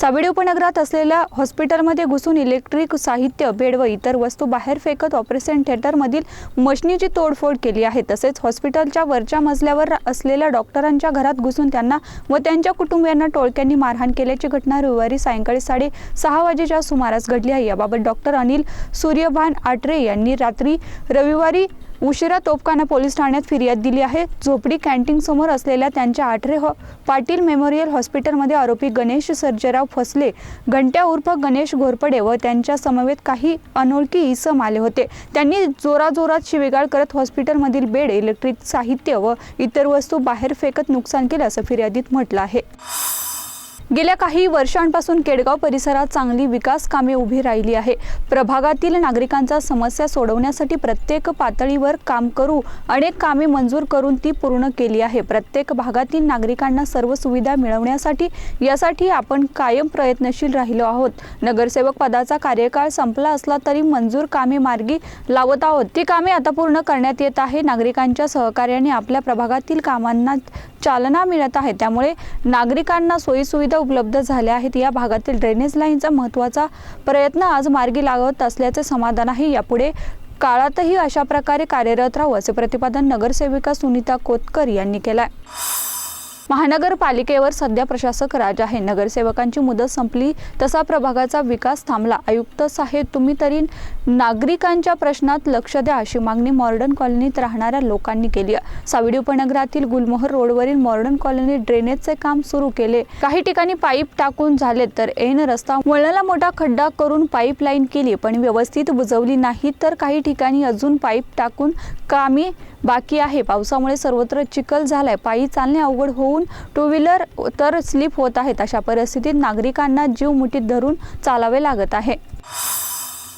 सावेडी उपनगरात असलेल्या हॉस्पिटलमध्ये घुसून इलेक्ट्रिक साहित्य बेड व इतर वस्तू बाहेर फेकत ऑपरेशन थिएटरमधील मशिनीची तोडफोड केली आहे. तसेच हॉस्पिटलच्या वरच्या मजल्यावर असलेल्या डॉक्टरांच्या घरात घुसून त्यांना व त्यांच्या कुटुंबियांना टोळक्यांनी मारहाण केल्याची घटना रविवारी सायंकाळी साडे सहा वाजेच्या सुमारास घडली आहे. याबाबत डॉक्टर अनिल सूर्यभान आटरे यांनी रात्री रविवारी उशिरा तोफखाना पोलीस ठाण्यात फिर्याद दिली आहे. झोपडी कॅन्टीन समोर असलेल्या त्यांच्या आठरे हो, पाटील मेमोरियल हॉस्पिटलमध्ये आरोपी गणेश सर्जेराव फसले. घंट्या उर्फ गणेश घोरपडे व त्यांच्या समवेत काही अनोळखी इसम आले होते. त्यांनी जोराजोरात शिवेगाळ करत हॉस्पिटलमधील बेड इलेक्ट्रिक साहित्य व इतर वस्तू बाहेर फेकत नुकसान केलं असं फिर्यादीत म्हटलं आहे. गेल्या काही वर्षांपासून केडगाव परिसरात चांगली विकास कामे उभी राहिली आहे. प्रभागातील नागरिकांच्या समस्या सोडवण्यासाठी प्रत्येक पातळीवर काम करू अनेक कामे मंजूर करून ती पूर्ण केली आहे. प्रत्येक भागातील नागरिकांना सर्व सुविधा मिळवण्यासाठी यासाठी आपण कायम प्रयत्नशील राहिलो आहोत. नगरसेवक पदाचा कार्यकाळ संपला असला तरी मंजूर कामे मार्गी लावत आहोत. ती कामे आता पूर्ण करण्यात येत आहे. नागरिकांच्या सहकार्याने आपल्या प्रभागातील कामांना चालना मिळत आहे. त्यामुळे नागरिकांना सोयीसुविधा उपलब्ध झाल्या आहेत. या भागातील ड्रेनेज लाईनचा महत्त्वाचा प्रयत्न आज मार्गी लागत असल्याचे समाधान आहे यापुढे काळातही अशा प्रकारे कार्यरत राहू असे प्रतिपादन नगरसेविका सुनीता कोतकर यांनी केलं महानगरपालिकेवर सध्या प्रशासक राज आहे. नगरसेवकांची मुदत संपली तसा प्रभागाचा विकास थांबला. आयुक्त साहेब तुम्ही तरी नागरिकांच्या प्रश्नात लक्ष द्या अशी मागणी मॉर्डन कॉलनीत राहणाऱ्या लोकांनी केली आहे. सावडी उपनगरातील गुलमोहर रोडवरील मॉर्डन कॉलनीत ड्रेनेजचे काम सुरू केले. काही ठिकाणी पाईप टाकून झाले तर ऐन रस्ता वळणाला मोठा खड्डा करून पाईपलाईन केली पण व्यवस्थित बुजवली नाही तर काही ठिकाणी अजून पाईप टाकून कामी बाकी आहे. पावसामुळे सर्वत्र चिखल झालाय. पायी चालणे अवघड होऊन टू व्हीलर तर स्लिप होत आहेत. अशा परिस्थितीत नागरिकांना जीव मुठीत धरून चालावे लागत आहे.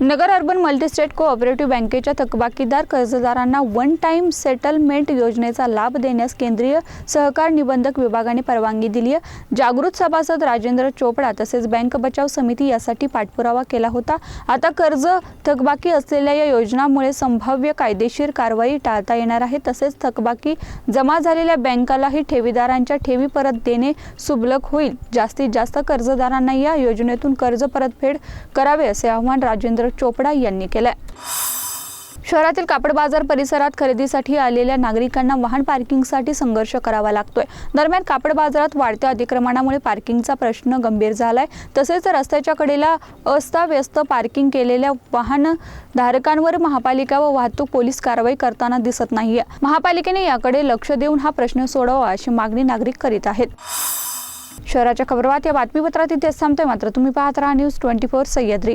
नगर अर्बन मल्टीस्टेट कोऑपरेटिव्ह बँकेच्या थकबाकीदार कर्जदारांना वन टाइम सेटलमेंट योजनेचा लाभ देण्यास केंद्रीय सहकार निबंधक विभागाने परवानगी दिली आहे. जागृत सभासद राजेंद्र चोपडा तसेच बँक बचाव समिती यासाठी पाठपुरावा केला होता. आता कर्ज थकबाकी असलेल्या या योजनामुळे संभाव्य कायदेशीर कारवाई टाळता येणार आहे. तसेच थकबाकी जमा झालेल्या बँकालाही ठेवीदारांच्या ठेवी परत देणे सुबलक होईल. जास्तीत जास्त कर्जदारांना या योजनेतून कर्ज परतफेड करावे असे आवाहन राजेंद्र चोपडा यांनी केलंय. शहरातील कापड बाजार परिसरात खरेदीसाठी आलेल्या नागरिकांना वाहन पार्किंगसाठी संघर्ष करावा लागतोय. दरम्यान कापड बाजारात वाढत्या अतिक्रमणामुळे पार्किंगचा प्रश्न गंभीर झालाय. तसेच रस्त्याच्या कडेला अस्ताव्यस्त पार्किंग केलेल्या वाहन धारकांवर महापालिका व वाहतूक पोलीस कारवाई करताना दिसत नाहीये. महापालिकेने याकडे लक्ष देऊन हा प्रश्न सोडवा अशी मागणी नागरिक करीत आहेत. शहराच्या खबरवात या बातमीपत्रात इथेच थांबतोय. मात्र तुम्ही पाहत राहा न्यूज ट्वेंटी फोर सह्याद्री.